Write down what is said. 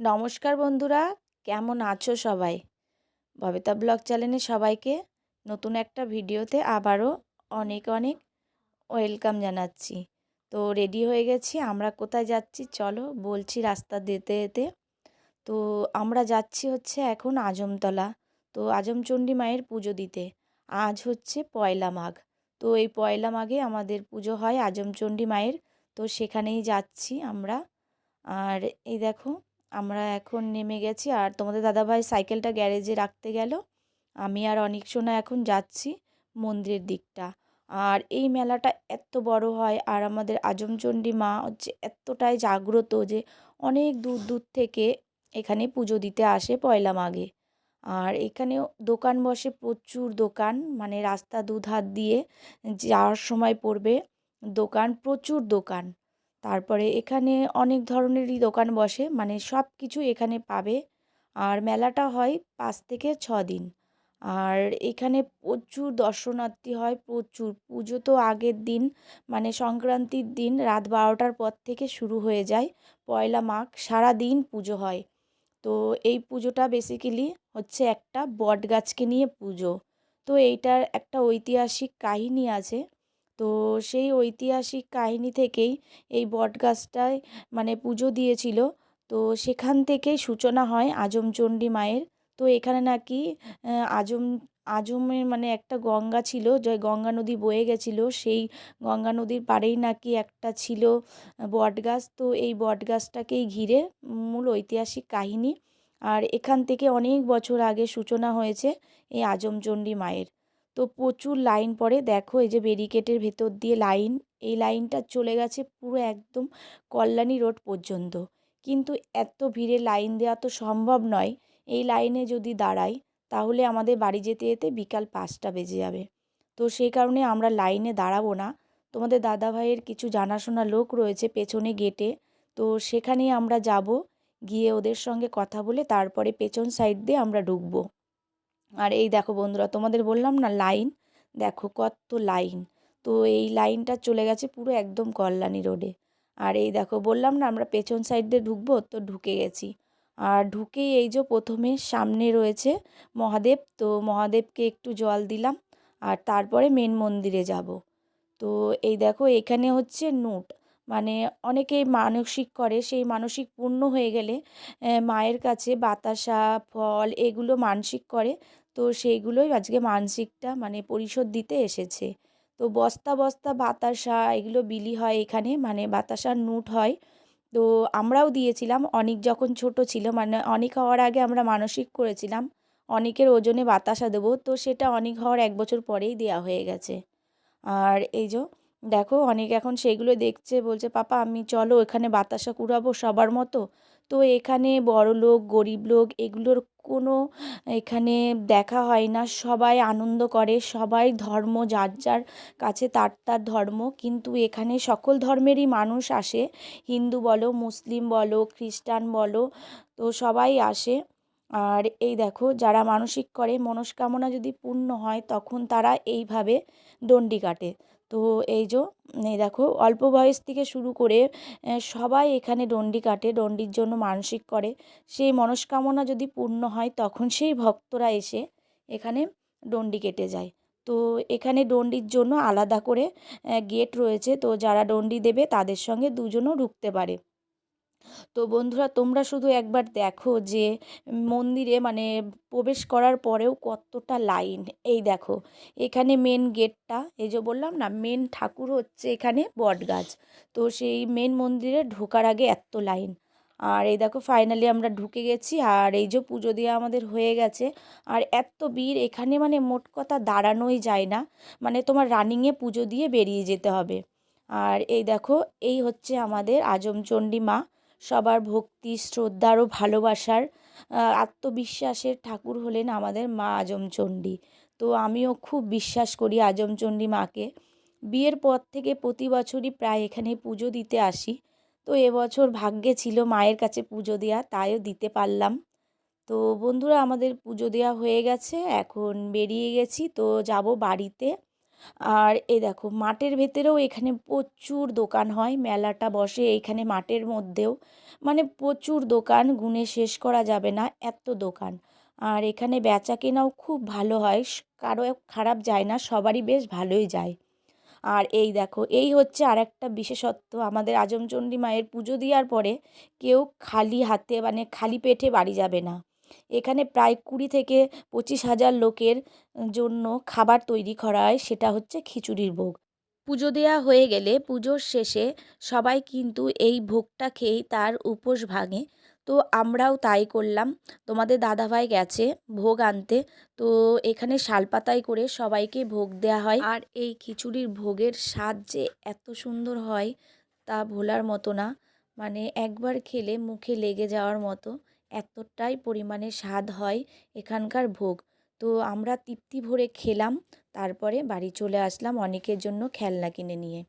নমস্কার বন্ধুরা, কেমন আছো সবাই? ববিতা ব্লগ চ্যানেলে সবাইকে নতুন একটা ভিডিওতে আবারও অনেক অনেক ওয়েলকাম জানাচ্ছি। তো রেডি হয়ে গেছি, আমরা কোথায় যাচ্ছি চলো বলছি রাস্তা যেতে যেতে তো আমরা যাচ্ছি হচ্ছে এখন আজমতলা, তো আজমচণ্ডী মায়ের পুজো দিতে। আজ হচ্ছে পয়লা মাঘ, তো এই পয়লা মাঘে আমাদের পুজো হয় আজমচণ্ডী মায়ের, তো সেখানেই যাচ্ছি আমরা। আর এই দেখো আমরা এখন নেমে গেছি আর তোমাদের দাদাভাই সাইকেলটা গ্যারেজে রাখতে গেল। আমি আর অনেক সোনা এখন যাচ্ছি মন্দিরের দিকটা। আর এই মেলাটা এত বড় হয় আর আমাদের আজমচণ্ডী মা হচ্ছে এতটাই জাগ্রত যে অনেক দূর দূর থেকে এখানে পুজো দিতে আসে পয়লা মাঘে। আর এখানেও দোকান বসে প্রচুর দোকান মানে রাস্তা দুধার দিয়ে যাওয়ার সময় পড়বে দোকান, প্রচুর দোকান। তারপরে এখানে অনেক ধরনেরই দোকান বসে মানে সব কিছু এখানে পাবে। আর মেলাটা হয় পাঁচ থেকে ছ দিন। আর এখানে প্রচুর দর্শনার্থী হয়, প্রচুর। পুজো তো আগের দিন মানে সংক্রান্তির দিন, রাত বারোটার পর থেকে শুরু হয়ে যায়, পয়লা মাঘ সারা দিন পুজো হয়। তো এই পুজোটা বেসিক্যালি হচ্ছে একটা বট গাছকে নিয়ে পুজো। তো এইটার একটা ঐতিহাসিক কাহিনী আছে। তো সেই ঐতিহাসিক কাহিনী থেকেই এই বটগাছটায় মানে পুজো দিয়েছিল। তো সেখান থেকেই সূচনা হয় আজমচণ্ডী মায়ের। তো এখানে নাকি আজম, আজমের মানে একটা গঙ্গা ছিল, যে গঙ্গা নদী বয়ে গেছিল, সেই গঙ্গা নদীর পাড়েই নাকি একটা ছিল বটগাছ। তো এই বটগাছটাকেই ঘিরে মূল ঐতিহাসিক কাহিনী। আর এখান থেকে অনেক বছর আগে সূচনা হয়েছে এই আজমচণ্ডী মায়ের। তো প্রচুর লাইন পড়ে। দেখো, এই যে ব্যারিকেটের ভেতর দিয়ে লাইন, এই লাইনটা চলে গেছে পুরো একদম কল্যাণী রোড পর্যন্ত। কিন্তু এত ভিড়ে লাইন দেওয়া তো সম্ভব নয়। এই লাইনে যদি দাঁড়াই, তাহলে আমাদের বাড়ি যেতে যেতে বিকাল পাঁচটা বেজে যাবে। তো সেই কারণে আমরা লাইনে দাঁড়াবো না। তোমাদের দাদা ভাইয়ের কিছু জানাশোনা লোক রয়েছে পেছনে গেটে। তো সেখানেই আমরা যাব, গিয়ে ওদের সঙ্গে কথা বলে তারপরে পেছন সাইড দিয়ে আমরা ঢুকবো। আর এই দেখো বন্ধুরা, তোমাদের বললাম না লাইন? দেখো কত লাইন। তো এই লাইনটা চলে গেছে পুরো একদম কল্যাণী রোডে। আর এই দেখো, বললাম না আমরা পেছন সাইড দিয়ে ঢুকবো, তো ঢুকে গেছি। আর ঢুকেই এই যে প্রথমে সামনে রয়েছে মহাদেব, তো মহাদেবকে একটু জল দিলাম আর তারপরে মেন মন্দিরে যাব। তো এই দেখো, এখানে হচ্ছে নোট। মানে অনেকেই মানসিক করে, সেই মানসিক পূর্ণ হয়ে গেলে মায়ের কাছে বাতাসা, ফল এগুলো মানসিক করে। তো সেইগুলোই আজকে মানসিকটা মানে পরিশোধ দিতে এসেছে। তো বস্তা বস্তা বাতাসা এগুলো বিলি হয় এখানে মানে বাতাসার নুট হয়। তো আমরাও দিয়েছিলাম, অনেক যখন ছোট ছিল মানে অনেক হওয়ার আগে আমরা মানসিক করেছিলাম, অনেকের ওজনে বাতাসা দেবো। তো সেটা অনেক হওয়ার এক বছর পরেই দেয়া হয়ে গেছে। আর এই যে দেখো অনেক এখন সেইগুলো দেখছে, বলছে, পাপা, আমি চলো এখানে বাতাসা কুড়াবো সবার মতো। তো এখানে বড় লোক গরিব লোক এগুলোর কোনো এখানে দেখা হয় না। সবাই আনন্দ করে, সবাই ধর্ম, যার যার কাছে তার তার ধর্ম। কিন্তু এখানে সকল ধর্মেরই মানুষ আসে। হিন্দু বলো, মুসলিম বলো, খ্রিস্টান বলো, তো সবাই আসে। আর এই দেখো, যারা মানসিক করে, মনস্কামনা যদি পূর্ণ হয়, তখন তারা এইভাবে ডন্ডি কাটে। তো এই যে, এই দেখো, অল্প বয়স থেকে শুরু করে সবাই এখানে ডন্ডি কাটে ডন্ডির জন্য মানসিক করে। সেই মনস্কামনা যদি পূর্ণ হয়, তখন সেই ভক্তরা এসে এখানে ডন্ডি কেটে যায়। তো এখানে ডন্ডির জন্য আলাদা করে গেট রয়েছে। তো যারা ডন্ডি দেবে, তাদের সঙ্গে দুজনও ঢুকতে পারে। তো বন্ধুরা, তোমরা শুধু একবার দেখো যে মন্দিরে মানে প্রবেশ করার পরেও কতটা লাইন। এই দেখো, এখানে মেন গেটটা এই যে বললাম না মেন ঠাকুর হচ্ছে এখানে বটগাছ। তো সেই মেন মন্দিরে ঢোকার আগে এত লাইন। আর এই দেখো ফাইনালি আমরা ঢুকে গেছি, আর এই যে পুজো দেওয়া আমাদের হয়ে গেছে। আর এত ভিড়, এখানে মানে মোট কথা দাঁড়ানোই যায় না। মানে তোমার রানিংয়ে পুজো দিয়ে বেরিয়ে যেতে হবে। আর এই দেখো, এই হচ্ছে আমাদের আজমচণ্ডী মা। সবার ভক্তি শ্রদ্ধার ও ভালোবাসার আত্মবিশ্বাসের ঠাকুর হলেন আমাদের মা আজমচণ্ডী। তো আমিও খুব বিশ্বাস করি আজমচণ্ডী মাকে। বিয়ের পর থেকে প্রতি বছরই প্রায় এখানে পুজো দিতে আসি। তো এবছর ভাগ্যে ছিল মায়ের কাছে পুজো দেওয়া তাইও দিতে পারলাম। তো বন্ধুরা, আমাদের পুজো দেওয়া হয়ে গেছে, এখন বেরিয়ে গেছি। তো যাব বাড়িতে। আর এই দেখো, মাঠের ভেতরেও এখানে প্রচুর দোকান হয়, মেলাটা বসে এইখানে মাঠের মধ্যেও। মানে প্রচুর দোকান গুণে শেষ করা যাবে না, এত দোকান। আর এখানে বেচা কেনাও খুব ভালো হয় কারও খারাপ যায় না, সবারই বেশ ভালোই যায়। আর এই দেখো, এই হচ্ছে আর একটা বিশেষত্ব, আমাদের আজমচণ্ডী মায়ের পুজো দেওয়ার পরে কেউ খালি হাতে মানে খালি পেটে বাড়ি যাবে না। এখানে প্রায় কুড়ি থেকে পঁচিশ হাজার লোকের জন্য খাবার তৈরি করা হয় সেটা হচ্ছে খিচুড়ির ভোগ। পুজো দেওয়া হয়ে গেলে পুজোর শেষে সবাই কিন্তু এই ভোগটা খেয়েই তার উপোস ভাঙে। তো আমরাও তাই করলাম। তোমাদের দাদাভাই গেছে ভোগ আনতে, তো এখানে শালপাতায় করে সবাইকে ভোগ দেওয়া হয়। আর এই খিচুড়ির ভোগের স্বাদ যে এত সুন্দর হয়, তা ভোলার মতো না। মানে একবার খেলে মুখে লেগে যাওয়ার মতো। এতটাই পরিমাণে স্বাদ হয় এখানকার ভোগ। তো আমরা তৃপ্তি ভরে খেলাম, তারপরে বাড়ি চলে আসলাম অনেকের জন্য খেলনা কিনে নিয়ে।